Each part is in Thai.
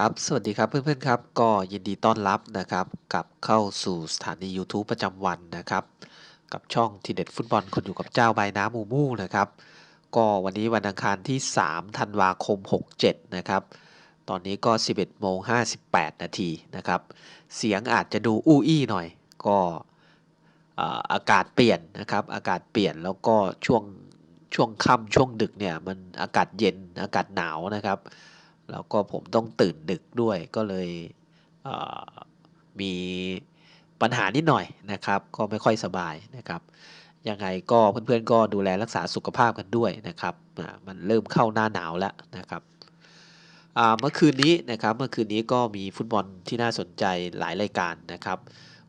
ครับ สวัสดีครับเพื่อนๆครับ ก็ยินดีต้อนรับนะครับกลับเข้าสู่สถานี YouTube ประจำวันนะครับ กับช่องทีเด็ดฟุตบอลคนอยู่กับเจ้าใบน้ำมูมูนะครับ ก็วันนี้วันอังคารที่ 3 ธันวาคม 67 นะครับ ตอนนี้ก็ 11โมง58 นาทีนะครับ เสียงอาจจะดูอู้อี้หน่อย ก็อ่าอากาศเปลี่ยนนะครับ อากาศเปลี่ยนแล้วก็ช่วงช่วงค่ำช่วงดึกเนี่ยมันอากาศเย็นอากาศหนาวนะครับ แล้วก็ผมต้องตื่นดึกด้วยก็เลยเมีปัญหานิดหน่อยนะครับ ก็ไม่ค่อยสบายนะครับยังไงก็เพื่อนๆก็ดูแลรักษาสุขภาพกันด้วยนะครับมันเริ่มเข้าหน้าหนาวแล้วนะครับเมื่อคืนนี้นะครับเมื่อคืนนี้ก็มีฟุตบอลที่น่าสนใจหลายรายการนะครับ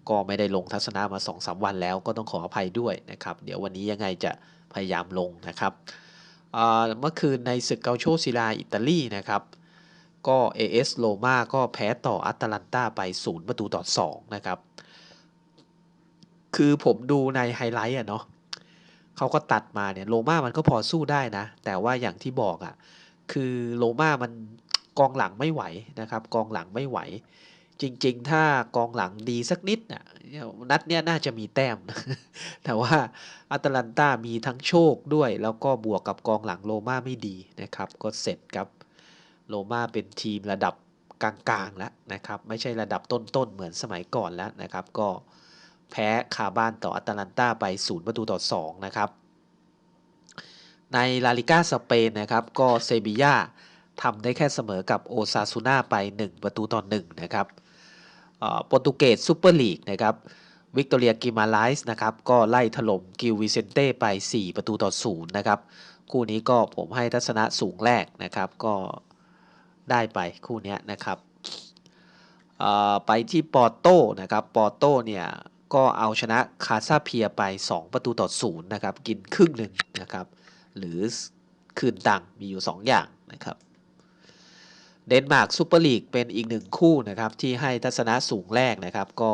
ก็ไม่ได้ลงทัศนะมา2-3วันแล้วก็ต้องขออภัยด้วยนะครับ เดี๋ยววันนี้ยังไงจะพยายามลงนะครับเมื่อคืนในศึกเกาโชซิลาอิตาลีนะครับ ก็ AS โ o มาก็แพ้ต่ออัตแลนตาไป 0 ประตูต่อ 2 นะครับ คือผมดูในไฮไลท์อะเนาะเขาก็ตัดมาเนี่ยโ o มามันก็พอสู้ได้นะ แต่ว่าอย่างที่บอกอะคือโ o มามันกองหลังไม่ไหวนะครับ กองหลังไม่ไหว จริง ๆ ถ้ากองหลังดีสักนิดน่ะนัดเนี้ยน่าจะมีแต้ม แต่ว่าอัตแลนตามีทั้งโชคด้วย แล้วก็บวกกับกองหลังโ o มาไม่ดีนะครับ ก็เสร็จครับ โรม่าเป็นทีมระดับกลางๆแล้วนะครับ ไม่ใช่ระดับต้นๆ เหมือนสมัยก่อนแล้วนะครับ ก็แพ้คาบ้านต่ออัตแลนตาไป0ประตูต่อ2นะครับ ในลาลิก้าสเปนนะครับ ก็เซบีย่าทำได้แค่เสมอกับโอซาซูน่าไป 1 ประตูต่อ1นะครับโปรตุเกสซูเปอร์ลีกนะครับวิกตอเรียกิมาไลส์นะครับก็ไล่ถล่มกิลวิเซนเต้ไป 4 ประตูต่อ0นะครับ คู่นี้ก็ผมให้ทัศนะสูงแรกนะครับ ก็ ได้ไปคู่นี้นะครับไปที่ปอร์โต้นะครับปอร์โต้เนี่ยก็เอาชนะคาซาเพียไป 2 ประตูต่อศูนย์นะครับกินครึ่งหนึ่งนะครับหรือคืนตังมีอยู่ 2 อย่างนะครับเดนมาร์กซูเปอร์ลีกเป็นอีกหนึ่งคู่นะครับที่ให้ทัศนะสูงแรกนะครับก็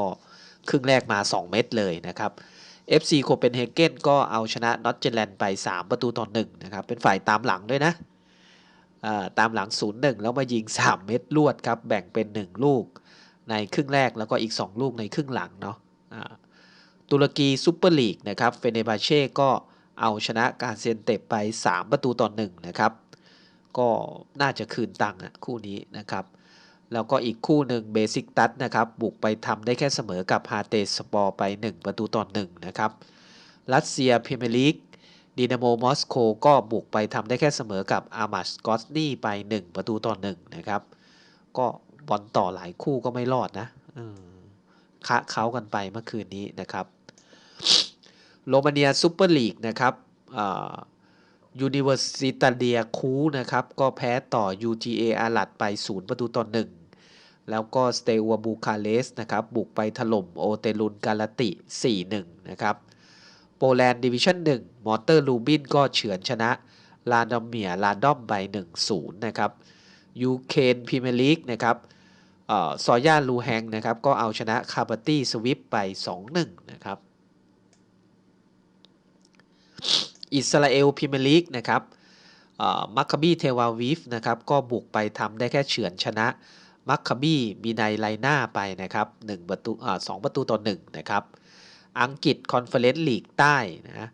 ครึ่งแรกมา 2 เม็ดเลยนะครับ FC โคเปนเฮเกนก็เอาชนะนอตเจแลนด์ไป 3 ประตูต่อ1นะครับเป็นฝ่ายตามหลังด้วยนะ ตามหลัง 0-1 แล้วมายิง 3 เม็ดลวดครับ แบ่งเป็น 1 ลูกในครึ่งแรกแล้วก็อีก 2 ลูกในครึ่งหลังเนาะตุรกีซูเปอร์ลีกนะครับเฟเนบาเช่ก็เอาชนะการเซนเตปไป 3 ประตูต่อ1นะครับ ก็น่าจะคืนตังค์อะคู่นี้นะครับ แล้วก็อีกคู่หนึ่งเบสิกตัสนะครับ บุกไปทำได้แค่เสมอกับฮาเตสปอร์ไป 1 ประตูต่อ1นะครับรัสเซียพรีเมียร์ลีก ดินาโมมอสโกก็บุกไปทำได้แค่เสมอกับอามาสกอสนี่ไป 1 ประตูต่อ1นะครับ ก็บอลต่อหลายคู่ก็ไม่รอดนะคะเขากันไปเมื่อคืนนี้นะครับ โรมาเนียซูเปอร์ลีกนะครับยูนิเวอร์ซิตาเดียคูนะครับ ก็แพ้ต่อ UGA อาลัดไป 0 ประตูต่อ1แล้วก็สเตวับูคาเลสนะครับ บุกไปถล่มโอเตลุนกาลติ 4-1 นะครับ โปแลนด์ดิวิชั่น1มอเตอร์ลูบินก็เฉือนชนะลาดอมเมียลาดอมไป1-0 นะครับยูเคนพรีเมียร์ลีกนะครับซอย่าลูแฮงนะครับก็เอาชนะคาบาตี้สวิปไป 2-1 นะครับ อิสราเอลพรีเมียร์ลีกนะครับมัคคาบีเทวาวิฟนะครับก็บุกไปทำได้แค่เฉือนชนะมัคคาบีมีไนไลน่าไปนะครับ1ประตู2ประตูต่อ1นะครับ อังกฤษคอนเฟอเรนซ์ลีกใต้นะ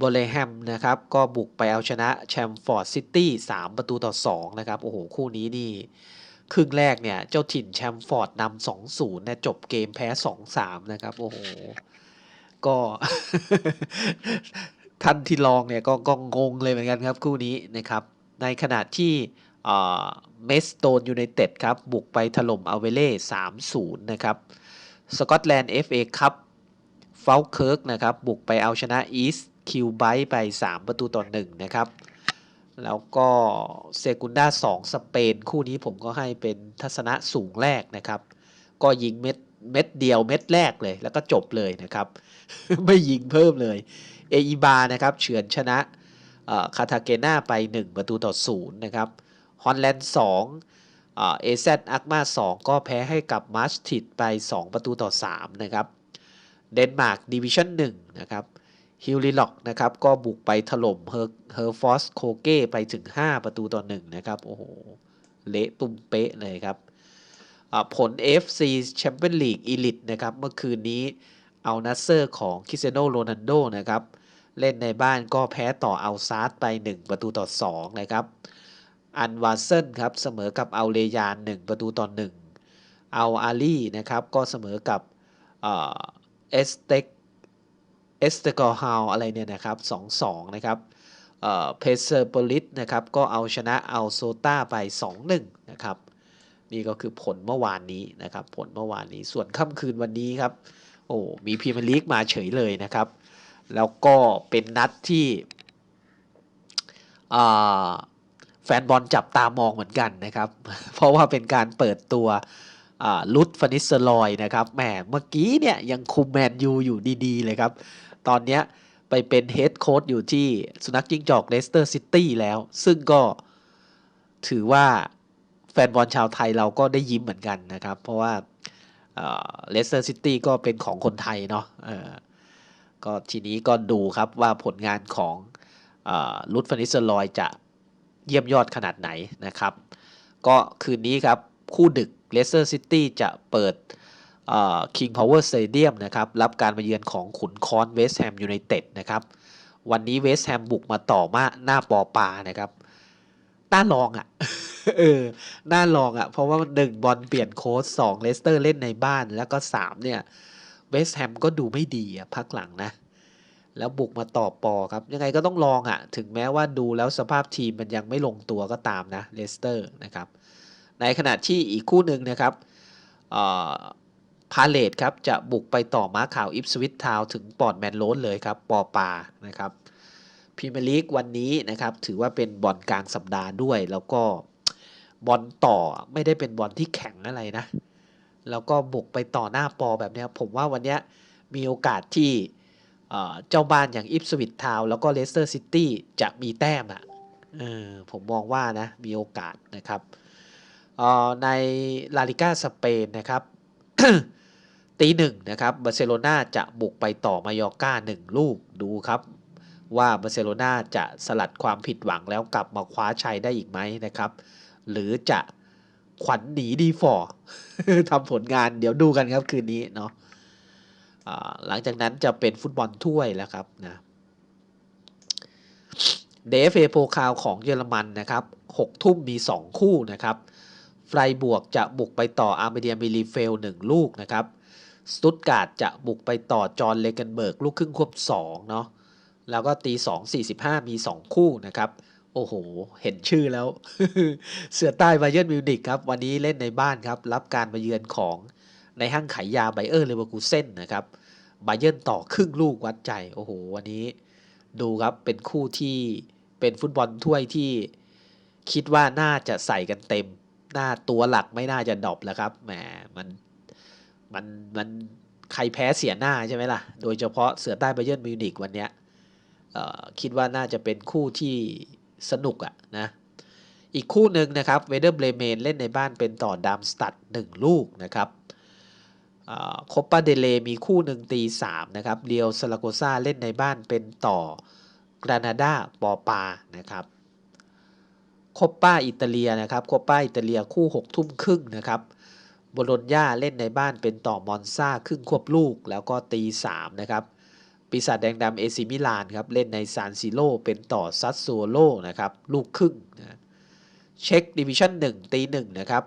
บเลแฮมนะครับก็บุกไปเอาชนะแชมฟอร์ดซิตี้3ประตูต่อ2นะครับโอ้โห คู่นี้นี่ครึ่งแรกเนี่ย เจ้าถิ่นแชมฟอร์ดนำ2-0เนี่ยจบเกมแพ้2-3นะครับ โอ้โห ก็ท่านที่ลองเนี่ยก็ก็งงเลยเหมือนกันครับ คู่นี้นะครับ ในขณะที่เมสโตนยูไนเต็ดครับ บุกไปถล่มอเวเล่3-0นะครับ สกอตแลนด์ FA คัพ ฟลเคิร์กนะครับบุกไปเอาชนะอีสคิวไบไป 3 ประตูต่อ1นะครับ แล้วก็เซกุนดา2สเปน คู่นี้ผมก็ให้เป็นทัศนะสูงแรกนะครับ ก็ยิงเม็ดเม็ดเดียวเม็ดแรกเลย แล้วก็จบเลยนะครับ ไม่ยิงเพิ่มเลยเออีบานะครับเฉือนชนะคาทาเกนาไป 1 ประตูต่อ0นะครับฮอลแลนด์2เอเซอักมา2ก็แพ้ให้กับมาสติดไป 2 ประตูต่อ3นะครับ เดนมาร์กดิวิชั่น1นะครับฮิลลิล็อกนะครับก็บุกไปถล่มเฮอร์เฮอร์ฟอสโคเก้ไปถึง 5 ประตูต่อ1นะครับโอ้โห เละตุ้มเป๊ะเลยครับผล FC Champions League Elite นะครับเมื่อคืนนี้เอานัสเซอร์ของคิเตียโนโรนัลโดนะครับเล่นในบ้านก็แพ้ต่อเอาซาร์ไป 1 ประตูต่อ2นะครับอันวาเซนครับเสมอกับเอาเลยาน 1 ประตูต่อ1เอาอาลีนะครับก็เสมอกับเอ เอสเต็กเอสเตกอฮาวอะไรเนี่ยนะครับ2-2 นะครับเพเซอร์โปลิสนะครับ ก็เอาชนะเอาโซตาไป 2-1 นะครับ นี่ก็คือผลเมื่อวานนี้นะครับ ผลเมื่อวานนี้ส่วนค่ำคืนวันนี้ครับ โอ้ มีพรีเมียร์ลีกมาเฉยเลยนะครับ แล้วก็เป็นนัดที่แฟนบอลจับตามองเหมือนกันนะครับ เพราะว่าเป็นการเปิดตัว ลุดฟานิสลอยนะครับแหมเมื่อกี้เนี่ยยังคุมแมนยูอยู่ดีๆเลยครับ ตอนนี้ไปเป็นเฮดโค้ชอยู่ที่สุนัขจิ้งจอกเลสเตอร์ซิตี้แล้ว ซึ่งก็ถือว่าแฟนบอลชาวไทยเราก็ได้ยิ้มเหมือนกันนะครับ เพราะว่าเลสเตอร์ซิตี้ก็เป็นของคนไทยเนาะก็ทีนี้ก็ดูครับว่าผลงานของลุดฟานิสเซลอยจะเยี่ยมยอดขนาดไหนนะครับ ก็คืนนี้ครับ คู่ดึก เลสเตอร์ซิตี้จะเปิด King Power Stadium นะครับรับการมาเยือนของขุนคอนเวสต์แฮมยูไนเต็ดนะครับวันนี้เวสต์แฮมบุกมาต่อมาหน้าปอปานะครับน่าลองอะ่ะเออน่าลองอะ่ะ เพราะว่าหนึ่งบอลเปลี่ยนโค้ชสองเลสเตอร์เล่นในบ้านแล้วก็สามเนี่ยเวสต์แฮมก็ดูไม่ดีอะพักหลังนะ แล้วบุกมาต่อปอครับ ยังไงก็ต้องลองอะ่ะ ถึงแม้ว่าดูแล้วสภาพทีมมันยังไม่ลงตัวก็ตามนะเลสเตอร์นะครับ ในขณะที่อีกคู่หนึ่งนะครับพาเลตครับจะบุกไปต่อม้าข่าวอิฟสวิตทาวถึงปอดแมนโลนเลยครับปอปานะครับพรีเมียร์ลีกวันนี้นะครับถือว่าเป็นบอลกลางสัปดาห์ด้วย แล้วก็บอลต่อไม่ได้เป็นบอลที่แข็งอะไรนะ แล้วก็บุกไปต่อหน้าปอแบบนี้ผมว่าวันนี้มีโอกาสที่เจ้าบ้านอย่างอิฟสวิตทาวแล้วก็เลสเตอร์ซิตี้จะมีแต้มอะผมมองว่านะมีโอกาสนะครับ ในลาลิก้าสเปนนะครับตีหนึ่งนะครับบาร์เซโลนาจะบุกไปต่อมายอร์กาหนึ่งลูกดูครับ ว่าบาร์เซโลนาจะสลัดความผิดหวังแล้วกลับมาคว้าชัยได้อีกไหมนะครับ หรือจะขวัญหนีดีฟอร์ทำผลงานเดี๋ยวดูกันครับคืนนี้เนาะหลังจากนั้นจะเป็นฟุตบอลถ้วยแล้วครับนะเดฟเอโพคาวของเยอรมันนะครับ6ทุ่มมี 2 คู่นะครับ ไฟบวกจะบุกไปต่ออาร์เมเดียมิลีเฟล 1 ลูกนะครับสตุตการ์ดจะบุกไปต่อจอห์นเลเกนเบิร์กลูกครึ่งควบ2เนาะแล้วก็ตี 2 45 มี 2 คู่นะครับ โอ้โห เห็นชื่อแล้ว เสือใต้ไบเยอร์มิวนิกครับ วันนี้เล่นในบ้านครับ รับการมาเยือนของในห้างขายยาไบเออร์เลเวอร์คูเซนนะครับไบเยอร์ต่อครึ่งลูกวัดใจ โอ้โห วันนี้ดูครับเป็นคู่ที่เป็นฟุตบอลถ้วยที่คิดว่าน่าจะใส่กันเต็ม หน้าตัวหลักไม่น่าจะดรอปแล้วครับแหมมันมันมันใครแพ้เสียหน้าใช่ไหมล่ะ โดยเฉพาะเสือใต้ไบเยอร์มิวนิกวันนี้คิดว่าน่าจะเป็นคู่ที่สนุกอะนะ อีกคู่หนึ่งนะครับเวเดอร์เบรเมนเล่นในบ้านเป็นต่อดามสตัดหนึ่งลูกนะครับคบปาเดเลมีคู่หนึ่งตีสามนะครับเรียวซาลาโกซาเล่นในบ้านเป็นต่อกรานาดาปอปานะครับ คบป้าอิตาเลียนะครับคบป้าอิตาเลียคู่6ทุ่มครึ่งนะครับโบโลญญาเล่นในบ้านเป็นต่อมอนซาครึ่งควบลูกแล้วก็ตีสามนะครับปีศาจแดงดำเอซิมิลานครับเล่นในซานซิโลเป็นต่อซัสโซโลนะครับลูกครึ่งนะเช็คดิวิชั่น1ตี1นะครับ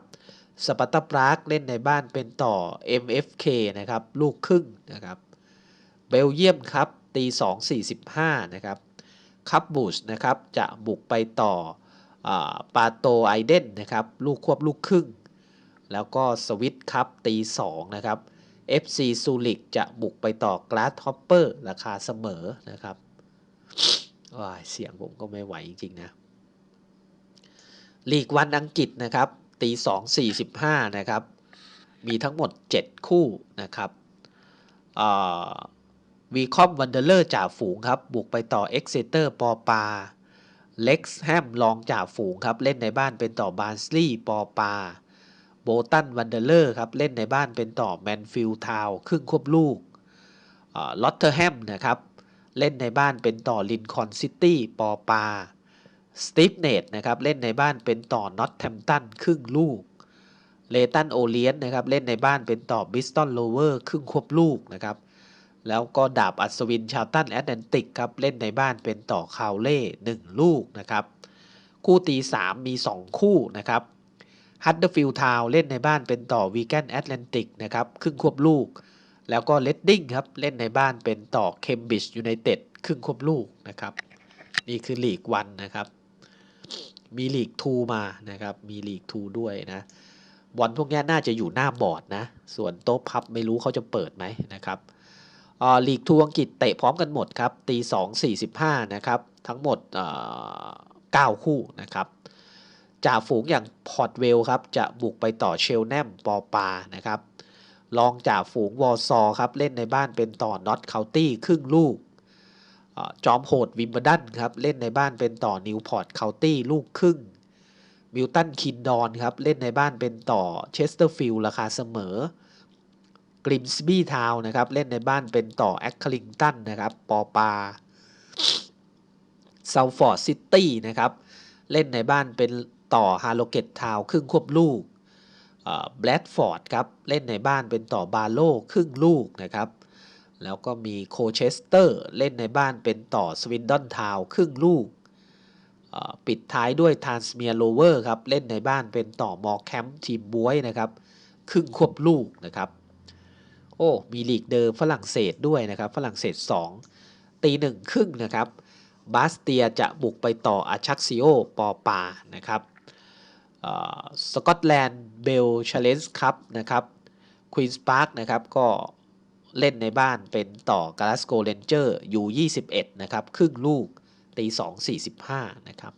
สปาร์ตาปรากเล่นในบ้านเป็นต่อ MFK นะครับลูกครึ่งนะครับเบลเยียมครับตี2 45นะครับคับบูชนะครับจะบุกไปต่อ ปาโตไอเดนนะครับลูกควบลูกครึ่ง แล้วก็สวิตครับตี2นะครับ FC ซูริกจะบุกไปต่อกราสท็อปเปอร์ราคาเสมอนะครับว้าเสียงผมก็ไม่ไหวจริงๆนะลีกวันอังกฤษนะครับตีสองสี่สิบห้านะครับ มีทั้งหมด 7 คู่นะครับวีคอมวันเดอร์เลอร์จ่าฝูงครับ บุกไปต่อเอ็กเซเตอร์ปอปา เล็กซ์แฮมลองจ่าฝูงครับเล่นในบ้านเป็นต่อบานสลีย์ปอปาโบตันวันเดอร์เลอร์ครับเล่นในบ้านเป็นต่อแมนฟิลทาวครึ่งควบลูกลอตเทอร์แฮมนะครับเล่นในบ้านเป็นต่อลินคอนซิตี้ปอปาสตีฟเนตนะครับเล่นในบ้านเป็นต่อนอตแทมตันครึ่งลูกเลตันโอเลียนนะครับเล่นในบ้านเป็นต่อบิสตันโลเวอร์ครึ่งควบลูกนะครับ แล้วก็ดาบอัศวินชาวตันแอตแลนติกครับ เล่นในบ้านเป็นต่อคาวเล่หนึ่งลูกนะครับ คู่ตี 3 มี 2 คู่นะครับฮัตเดอร์ฟิลทาวเล่นในบ้านเป็นต่อวีแกนแอตแลนติกนะครับครึ่งควบลูก แล้วก็เลดดิ้งครับเล่นในบ้านเป็นต่อเคมบริดจ์ยูไนเต็ดครึ่งควบลูกนะครับ นี่คือลีกวันนะครับ มีลีกทูมานะครับ มีลีกทูด้วยนะบอลพวกนี้น่าจะอยู่หน้าบอร์ดนะ ส่วนโต๊ะพับไม่รู้เขาจะเปิดไหมนะครับ ลีกทูอังกฤษเตะพร้อมกันหมดครับตีสองสี่สิบห้านะครับทั้งหมดเก้าคู่นะครับจ่าฝูงอย่างพอร์ตเวลครับจะบุกไปต่อเชลแนมปอปานะครับรองจ่าฝูงวอซอครับเล่นในบ้านเป็นต่อนอตเคานตี้ครึ่งลูกอจอมโหดวิมเบลดันครับเล่นในบ้านเป็นต่อนิวพอร์ตเคานตี้ลูกครึ่งมิลตันคินดอนครับเล่นในบ้านเป็นต่อเชสเตอร์ฟิลด์ราคาเสมอ กริมสบี้ทาวนะครับ เล่นในบ้านเป็นต่อแอคคลิงตันนะครับ ปอปาเซาฟอร์ดซิตี้นะครับ เล่นในบ้านเป็นต่อฮาโลเกตทาวครึ่งควบลูกแบลดฟอร์ดครับ เล่นในบ้านเป็นต่อบาโลครึ่งลูกนะครับ แล้วก็มีโคเชสเตอร์ เล่นในบ้านเป็นต่อสวินดอนทาวครึ่งลูกปิดท้ายด้วยทานสเมียโลเวอร์ครับ เล่นในบ้านเป็นต่อมอแคมป์ทีมบวยนะครับ ครึ่งควบลูกนะครับ โอ้มีลีกเดิมฝรั่งเศสด้วยนะครับ ฝรั่งเศส 2 ตีหนึ่งครึ่งนะครับบาสเตียจะบุกไปต่ออาชักซิโอปอปานะครับสกอตแลนด์เบลชาเลนส์ครับนะครับควีนส์พาร์คนะครับก็เล่นในบ้านเป็นต่อกาลาสโกเรนเจอร์ยู่21 นะครับ ครึ่งลูกตี 2 45 นะครับ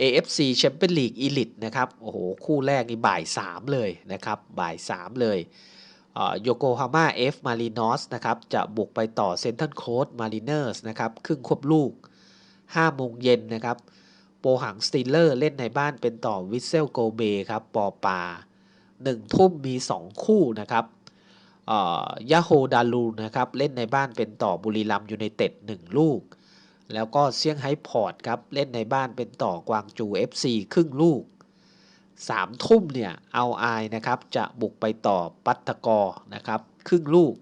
AFC Champions League Elite นะครับโอ้โหคู่แรกนี่บ่าย 3 เลยนะครับบ่าย 3 เลยโยโกฮาม่าเอฟมารีนอสนะครับจะบุกไปต่อเซนทันโคดมารีเนอร์สนะครับครึ่งควบลูก5โมงเย็นนะครับโปหังสตีลเลอร์เล่นในบ้านเป็นต่อวิเซลโกเบครับปอปา1ทุ่มมี 2 คู่นะครับยาโฮดาลูนะครับเล่นในบ้านเป็นต่อบุรีรัมยูไนเต็ด1ลูก แล้วก็เซี่ยงไฮ้พอร์ตครับ เล่นในบ้านเป็นต่อกวางจู FC ครึ่งลูก3ทุ่มเนี่ยเอาไอนะครับ จะบุกไปต่อปัตตกอนะครับครึ่งลูก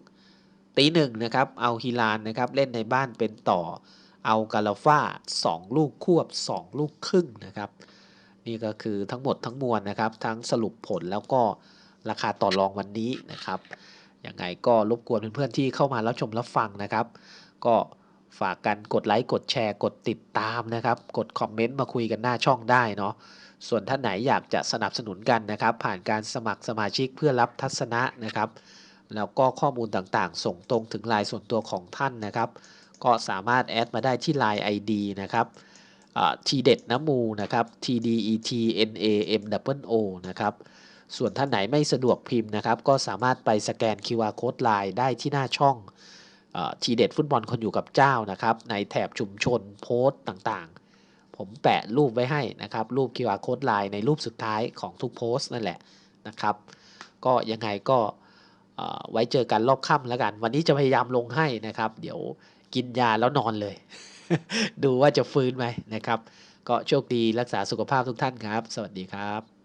ตีหนึ่งนะครับเอาฮิลานนะครับเล่นในบ้านเป็นต่อเอากาลาฟ้า2ลูกควบ 2 ลูกครึ่งนะครับ นี่ก็คือทั้งหมดทั้งมวลนะครับ ทั้งสรุปผลแล้วก็ราคาต่อรองวันนี้นะครับยังไงก็รบกวนเพื่อนๆที่เข้ามารับชมรับฟังนะครับ ก็ ฝากกันกดไลค์กดแชร์กดติดตามนะครับ กดคอมเมนต์มาคุยกันหน้าช่องได้เนาะส่วนท่านไหนอยากจะสนับสนุนกันนะครับ ผ่านการสมัครสมาชิกเพื่อรับทัศนะนะครับ แล้วก็ข้อมูลต่างๆ ส่งตรงถึงไลน์ส่วนตัวของท่านนะครับ ก็สามารถแอดมาได้ที่ Line ID นะครับทีเด็ดน้ำมูนะครับ T D E T N A M W O นะครับส่วนท่านไหนไม่สะดวกพิมพ์นะครับ ก็สามารถไปสแกน QR Code Line ได้ที่หน้าช่อง ทีเด็ดฟุตบอลคนอยู่กับเจ้านะครับ ในแถบชุมชนโพสต์ต่างๆ ผมแปะรูปไว้ให้นะครับ รูป QR Code Line ในรูปสุดท้ายของทุกโพสต์นั่นแหละนะครับ ก็ยังไงก็ไว้เจอกันรอบค่ำแล้วกัน วันนี้จะพยายามลงให้นะครับ เดี๋ยวกินยาแล้วนอนเลย ดูว่าจะฟื้นไหมนะครับ ก็โชคดีรักษาสุขภาพทุกท่านครับ สวัสดีครับ